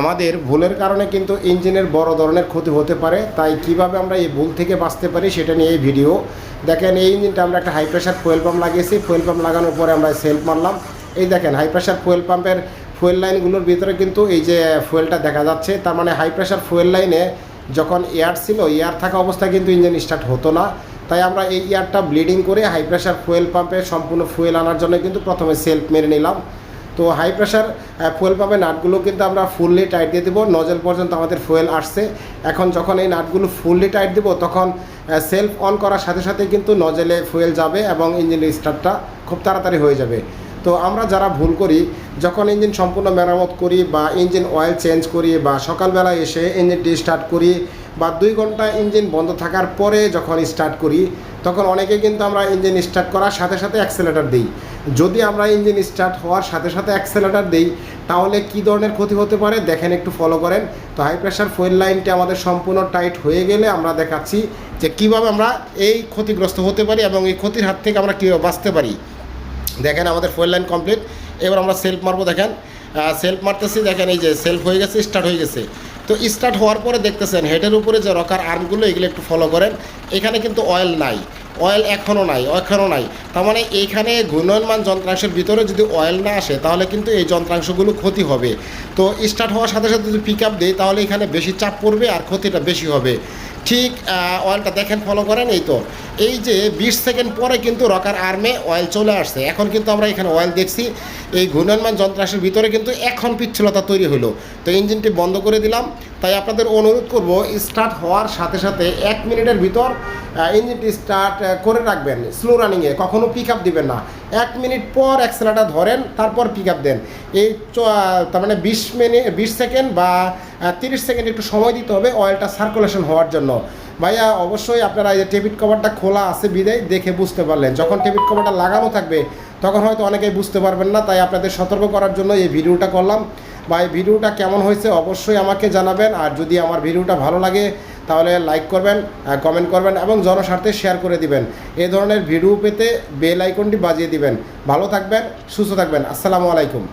আমাদের ভুলের কারণে কিন্তু ইঞ্জিনের বড় ধরনের ক্ষতি হতে পারে, তাই কীভাবে আমরা এই ভুল থেকে বাঁচতে পারি সেটা নিয়ে এই ভিডিও। দেখেন, এই ইঞ্জিনটা আমরা একটা হাই প্রেশার ফুয়েল পাম্প লাগিয়েছি ফুয়েল পাম্প লাগানোর পরে আমরা সেলফ মারলাম। এই দেখেন হাই প্রেশার ফুয়েল পাম্পের ফুয়েল লাইনগুলোর ভিতরে কিন্তু এই যে ফুয়েলটা দেখা যাচ্ছে, তার মানে হাই প্রেশার ফুয়েল লাইনে যখন এয়ার ছিল এয়ার থাকা অবস্থায় কিন্তু ইঞ্জিন স্টার্ট হতো না। তাই আমরা এই এয়ারটা ব্লিডিং করে হাই প্রেশার ফুয়েল পাম্পে সম্পূর্ণ ফুয়েল আনার জন্য কিন্তু প্রথমে সেলফ মেরে নিলাম। তো হাই প্রেশার ফুয়েল পাম্পের নাটগুলো কিন্তু আমরা ফুললি টাইট দিয়ে দেবো। নজল পর্যন্ত আমাদের ফুয়েল আসছে। এখন যখন এই নাটগুলো ফুললি টাইট দেবো, তখন সেলফ অন করার সাথে সাথে কিন্তু নজলে ফুয়েল যাবে এবং ইঞ্জিনের স্টার্টটা খুব তাড়াতাড়ি হয়ে যাবে। তো আমরা যারা ভুল করি, যখন ইঞ্জিন সম্পূর্ণ মেরামত করি বা ইঞ্জিন অয়েল চেঞ্জ করি বা সকালবেলা এসে ইঞ্জিনটি স্টার্ট করি বা দুই ঘণ্টা ইঞ্জিন বন্ধ থাকার পরে যখন স্টার্ট করি, তখন অনেকে কিন্তু আমরা ইঞ্জিন স্টার্ট করার সাথে সাথে অ্যাক্সেলেটার দিই। যদি আমরা ইঞ্জিন স্টার্ট হওয়ার সাথে সাথে অ্যাক্সেলেটার দিই, তাহলে কী ধরনের ক্ষতি হতে পারে? দেখেন, একটু ফলো করেন। তো হাই প্রেশার ফুয়েল লাইনটি আমাদের সম্পূর্ণ টাইট হয়ে গেলে আমরা দেখাচ্ছি যে কীভাবে আমরা এই ক্ষতিগ্রস্ত হতে পারি এবং এই ক্ষতির হাত থেকে আমরা কীভাবে বাঁচতে পারি। দেখেন, আমাদের ফুয়েল লাইন কমপ্লিট এবার আমরা সেলফ মারবো, দেখেন। সেলফ মারতেছি, দেখেন, এই যে সেলফ হয়ে গেছে স্টার্ট হয়ে গেছে। তো স্টার্ট হওয়ার পরে দেখতেছেন হেডের উপরে যে রকার আর্মগুলো এগুলো একটু ফলো করেন। এখানে কিন্তু অয়েল নাই। অয়েল এখনও নাই এখনও নাই। তার মানে এইখানে ঘূর্ণয়মান যন্ত্রাংশের ভিতরে যদি অয়েল না আসে, তাহলে কিন্তু এই যন্ত্রাংশগুলো ক্ষতি হবে। তো স্টার্ট হওয়ার সাথে সাথে যদি পিক আপ দিই, তাহলে এখানে বেশি চাপ পড়বে আর ক্ষতিটা বেশি হবে। ঠিক অয়েলটা দেখেন ফলো করেন, এই তো। এই যে বিশ সেকেন্ড পরে কিন্তু রকার আর্মে অয়েল চলে আসছে। এখন কিন্তু আমরা এখানে অয়েল দেখছি। এই ঘূর্ণয়মান যন্ত্রাংশের ভিতরে কিন্তু এখন পিচ্ছলতা তৈরি হলো। তো ইঞ্জিনটি বন্ধ করে দিলাম। তাই আপনাদের অনুরোধ করব স্টার্ট হওয়ার সাথে সাথে এক মিনিটের ভিতর ইঞ্জিনটি স্টার্ট করে রাখবেন। স্লো রানিংয়ে কখনও পিক আপ দিবেন না। এক মিনিট পর অ্যাক্সেলারটা ধরেন, তারপর পিক আপ দেন। এই তার মানে বিশ মিনিট বিশ সেকেন্ড বা তিরিশ সেকেন্ড একটু সময় দিতে হবে অয়েলটা সার্কুলেশন হওয়ার জন্য। ভাইয়া, অবশ্যই আপনারা এই যে টেবিট কভারটা খোলা আছে বিদায়, দেখে বুঝতে পারলেন। যখন টেবিট কভারটা লাগানো থাকবে, তখন হয়তো অনেকেই বুঝতে পারবেন না, তাই আপনাদের সতর্ক করার জন্য এই ভিডিওটা করলাম। বা এই ভিডিওটা কেমন হয়েছে অবশ্যই আমাকে জানাবেন, আর যদি আমার ভিডিওটা ভালো লাগে, তাহলে লাইক করবেন কমেন্ট করবেন, এবং জনস্বার্থে শেয়ার করে দিবেন। এই ধরনের ভিডিও পেতে বেল আইকনটি বাজিয়ে দিবেন। ভালো থাকবেন, সুস্থ থাকবেন। আসসালামু আলাইকুম।